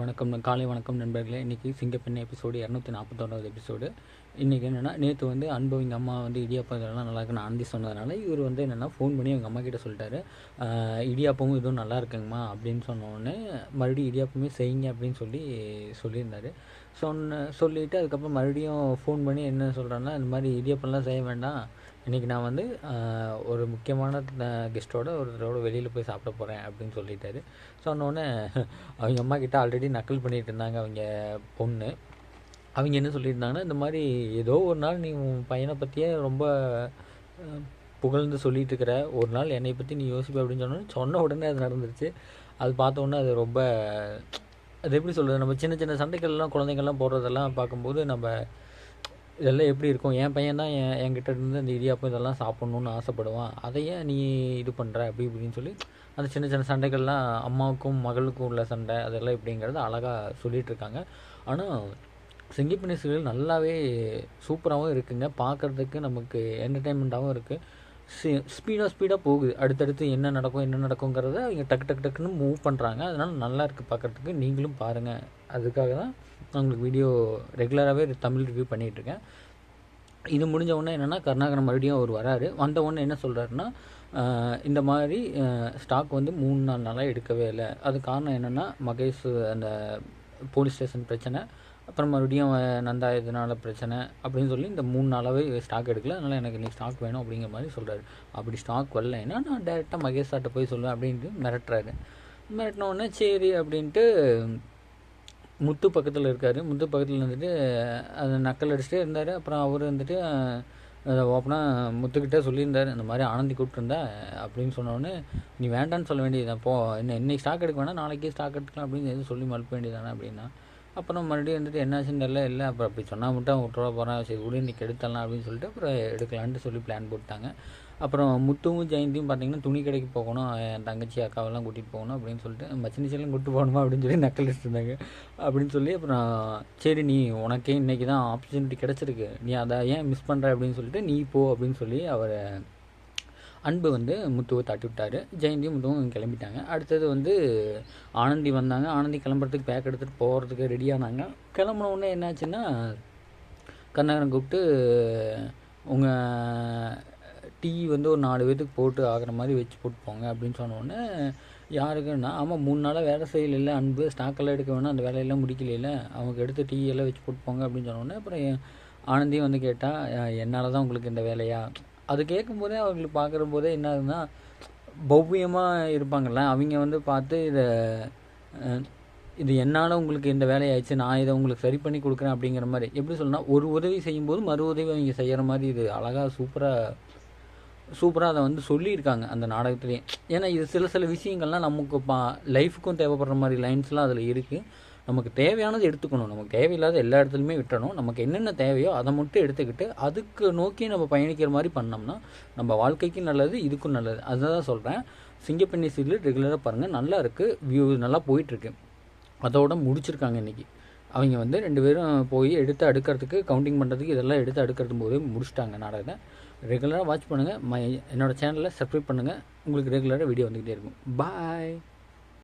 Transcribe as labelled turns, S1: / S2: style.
S1: வணக்கம் காலை வணக்கம் நண்பர்களே. இன்றைக்கி சிங்கப்பெண்ணை எபிசோடு இரநூத்தி நாற்பத்தொன்னாவது எபிசோடு இன்றைக்கி என்னென்னா நேற்று வந்து அன்பு எங்கள் அம்மா வந்து இடியாப்பம் இதெல்லாம் நல்லா இருக்குன்னு ஆந்தி சொன்னதுனால இவர் வந்து என்னென்னா ஃபோன் பண்ணி எங்கள் அம்மா கிட்ட சொல்லிட்டாரு இடியாப்பமும் இதுவும் நல்லா இருக்குங்கம்மா அப்படின்னு சொன்னோடனே மறுபடியும் இடியாப்பமே செய்யுங்க அப்படின்னு சொல்லி சொல்லியிருந்தார். சொன்ன சொல்லிவிட்டு அதுக்கப்புறம் மறுபடியும் ஃபோன் பண்ணி என்ன சொல்கிறேன்னா இந்த மாதிரி இடியாப்பம்லாம் செய்ய வேண்டாம். இன்றைக்கி நான் வந்து ஒரு முக்கியமான கெஸ்ட்டோட ஒருத்தரோட வெளியில் போய் சாப்பிட போகிறேன் அப்படின்னு சொல்லிட்டாரு. சொன்னோடனே அவங்க அம்மா கிட்ட ஆல்ரெடி நக்கல் பண்ணிட்டு இருந்தாங்க அவங்க பொண்ணு. அவங்க என்ன சொல்லியிருந்தாங்கன்னா இந்த மாதிரி ஏதோ ஒரு நாள் நீ உன் பையனை பற்றியே ரொம்ப புகழ்ந்து சொல்லிட்டு இருக்கிற ஒரு நாள் என்னை பற்றி நீ யோசிப்ப அப்படின்னு சொன்னோன்னு சொன்ன உடனே அது நடந்துருச்சு. அது பார்த்த உடனே அது ரொம்ப அது எப்படி சொல்கிறது நம்ம சின்ன சின்ன சண்டைகள்லாம் குழந்தைங்கள்லாம் போடுறதெல்லாம் பார்க்கும்போது நம்ம இதெல்லாம் எப்படி இருக்கும்? என் பையன் தான் என் என்கிட்ட இருந்து அந்த இடியாப்பம் இதெல்லாம் சாப்பிட்ணுன்னு ஆசைப்படுவான். அதை ஏன் நீ இது பண்ணுற அப்படி இப்படின்னு சொல்லி அந்த சின்ன சின்ன சண்டைகள்லாம் அம்மாவுக்கும் மகளுக்கும் உள்ள சண்டை அதெல்லாம் இப்படிங்கிறத அழகாக சொல்லிகிட்டு இருக்காங்க. ஆனால் சிங்கிப்பண்ணி சீரியல் நல்லாவே சூப்பராகவும் இருக்குங்க. பார்க்குறதுக்கு நமக்கு என்டர்டெயின்மெண்ட்டாகவும் இருக்குது ஸ்பீடாக ஸ்பீடாக போகுது. அடுத்தடுத்து என்ன நடக்கும் என்ன நடக்குங்கிறத அவங்க டக்கு டக்கு டக்குன்னு மூவ் பண்ணுறாங்க அதனால் நல்லா இருக்குது பார்க்குறதுக்கு நீங்களும் பாருங்கள் அதுக்காக தான் நான் உங்களுக்கு வீடியோ ரெகுலராகவே தமிழ் ரிவ்யூ பண்ணிகிட்ருக்கேன் இது முடிஞ்ச உடனே என்னென்னா கருணாகரன் மறுபடியும் அவர் வராரு. வந்த உடனே என்ன சொல்கிறாருன்னா இந்த மாதிரி ஸ்டாக் வந்து மூணு நாலு நாளாக எடுக்கவே இல்லை. அது காரணம் என்னென்னா மகேஷ் அந்த போலீஸ் ஸ்டேஷன் பிரச்சனை. அப்புறம் மறுபடியும் நந்தா இதனால் பிரச்சனை அப்படின்னு சொல்லி இந்த மூணு நாளாகவே ஸ்டாக் எடுக்கல. அதனால் எனக்கு இன்றைக்கி ஸ்டாக் வேணும் அப்படிங்கிற மாதிரி சொல்கிறாரு அப்படி ஸ்டாக் வரலைன்னா நான் டேரெக்டாக மகேஷ் சார்ட்ட போய் சொல்லுவேன் அப்படின்ட்டு மிரட்டுறாரு. மிரட்டினோடனே சரி அப்படின்ட்டு முத்து பக்கத்தில் இருக்கார். முத்து பக்கத்தில் இருந்துட்டு அதை நக்கல் அடிச்சுட்டே இருந்தார். அப்புறம் அவர் வந்துட்டு அதை ஓப்பனாக முத்துக்கிட்டே சொல்லியிருந்தார். இந்த மாதிரி ஆனந்தி கூப்பிட்டுருந்தா அப்படின்னு சொன்னோடனே நீ வேண்டான்னு சொல்ல வேண்டியது அப்போ என்ன இன்னைக்கு ஸ்டாக் எடுக்க வேணாம். நாளைக்கே ஸ்டாக் எடுக்கலாம் அப்படின்னு எதுவும் சொல்லி மறுக்க வேண்டியதானே அப்படின்னா அப்புறம் மறுபடியும் வந்துட்டு என்னாச்சுன்னு தெரியல இல்லை அப்புறம் அப்படி சொன்னால் மட்டும் அவன் விட்டுற போகிறான் சரி கூட இன்னைக்கு எடுத்துடலாம் அப்படின்னு சொல்லிட்டு அப்புறம் எடுக்கலான்ட்டு சொல்லி பிளான் போட்டாங்க. அப்புறம் முத்துவும் ஜெயந்தியும் பார்த்தீங்கன்னா துணி கடைக்கு போகணும் என் தங்கச்சி அக்காவெல்லாம் கூட்டிகிட்டு போகணும் அப்படின்னு சொல்லிட்டு மச்சினிச்செல்லாம் கூட்டு போகணுமா அப்படின்னு சொல்லி நக்கல் இருந்தாங்க. அப்படின்னு சொல்லி அப்புறம் சரி நீ உனக்கே இன்றைக்கி தான் ஆப்பர்ச்சுனிட்டி கிடச்சிருக்கு. நீ அதை ஏன் மிஸ் பண்ணுற அப்படின்னு சொல்லிட்டு நீ போ அப்படின்னு சொல்லி அவரை அன்பு வந்து முத்துவை தட்டி விட்டார் ஜெயந்தியும் முத்துவும் கிளம்பிட்டாங்க. அடுத்தது வந்து ஆனந்தி வந்தாங்க. ஆனந்தி கிளம்புறதுக்கு பேக் எடுத்துகிட்டு போகிறதுக்கு ரெடியானாங்க கிளம்புன உடனே என்னாச்சுன்னா கண்ணகரன் கூப்பிட்டு உங்கள் டீ வந்து ஒரு நாலு பேத்துக்கு போட்டு ஆகிற மாதிரி வச்சு போட்டு போங்க அப்படின்னு சொன்னோடனே யாருக்குன்னா ஆமாம் மூணு நாளாக வேலை செய்யல அன்பு ஸ்டாக்கெல்லாம் எடுக்க வேணாம் அந்த வேலையெல்லாம் முடிக்கலையில அவங்க எடுத்து டீ எல்லாம் வச்சு போட்டு போங்க அப்படின்னு சொன்னோடனே அப்புறம் ஆனந்தியும் வந்து கேட்டால் என்னால் தான் உங்களுக்கு இந்த வேலையா? அது கேட்கும்போதே அவங்களுக்கு பார்க்குற போதே என்ன ஆகுதுன்னா பவ்யமாக இருப்பாங்கள்ல அவங்க வந்து பார்த்து இதை இது என்னால் உங்களுக்கு இந்த வேலையாயிடுச்சு நான் இதை உங்களுக்கு சரி பண்ணி கொடுக்குறேன் அப்படிங்கிற மாதிரி. எப்படி சொல்லணும்னா ஒரு உதவி செய்யும்போது மறு உதவி அவங்க செய்கிற மாதிரி இது அழகாக சூப்பராக சூப்பராக அதை வந்து சொல்லியிருக்காங்க அந்த நாடகத்துலேயே. ஏன்னா இது சில சில விஷயங்கள்லாம் நமக்கு பா லைஃபுக்கும் தேவைப்படுற மாதிரி லைன்ஸ்லாம் அதில் இருக்குது நமக்கு தேவையானது எடுத்துக்கணும். நமக்கு தேவையில்லாத எல்லா இடத்துலையுமே விட்டணும் நமக்கு என்னென்ன தேவையோ அதை மட்டும் எடுத்துக்கிட்டு அதுக்கு நோக்கி நம்ம பயணிக்கிற மாதிரி பண்ணோம்னா நம்ம வாழ்க்கைக்கும் நல்லது இதுக்கும் நல்லது. அதுதான் சொல்கிறேன் சிங்கப்பெண்ணி சீரியல் ரெகுலராக பாருங்கள் நல்லா இருக்குது வியூ நல்லா போயிட்டுருக்கு. அதோட முடிச்சிருக்காங்க இன்றைக்கி அவங்க வந்து ரெண்டு பேரும் போய் எடுத்து அடுக்கிறதுக்கு கவுண்டிங் பண்ணுறதுக்கு இதெல்லாம் எடுத்து அடுக்கிறது போது முடிச்சிட்டாங்க நாடகத்தை. ரெகுலராக வாட்ச் பண்ணுங்கள் மை என்னோட சேனலில் சப்ஸ்கிரைப் பண்ணுங்கள் உங்களுக்கு ரெகுலராக வீடியோ வந்துக்கிட்டே இருக்கும். பாய்